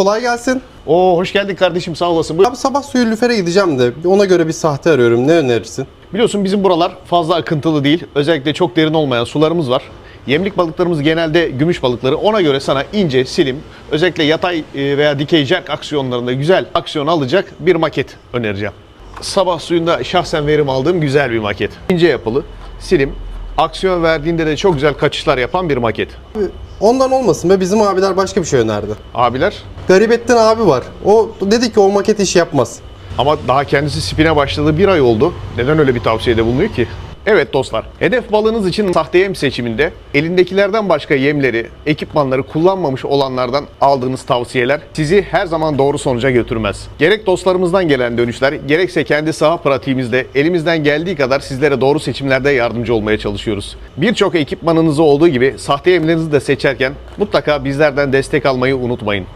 kolay gelsin. Oo hoş geldin kardeşim sağ olasın. Bu- Abi sabah suyu lüfere gideceğim de ona göre bir sahte arıyorum. Ne önerirsin? Biliyorsun bizim buralar fazla akıntılı değil. Özellikle çok derin olmayan sularımız var. Yemlik balıklarımız genelde gümüş balıkları. Ona göre sana ince, silim, özellikle yatay e, veya dikey jack aksiyonlarında güzel aksiyon alacak bir maket önereceğim. Sabah suyunda şahsen verim aldığım güzel bir maket. İnce yapılı, silim, aksiyon verdiğinde de çok güzel kaçışlar yapan bir maket. Ondan olmasın be bizim abiler başka bir şey önerdi. Abiler Garibettin abi var. O dedi ki o maket işi yapmaz. Ama daha kendisi spine başladığı bir ay oldu. Neden öyle bir tavsiyede bulunuyor ki? Evet dostlar, hedef balığınız için sahte yem seçiminde elindekilerden başka yemleri, ekipmanları kullanmamış olanlardan aldığınız tavsiyeler sizi her zaman doğru sonuca götürmez. Gerek dostlarımızdan gelen dönüşler, gerekse kendi saha pratiğimizde elimizden geldiği kadar sizlere doğru seçimlerde yardımcı olmaya çalışıyoruz. Birçok ekipmanınızı olduğu gibi sahte yemlerinizi de seçerken mutlaka bizlerden destek almayı unutmayın.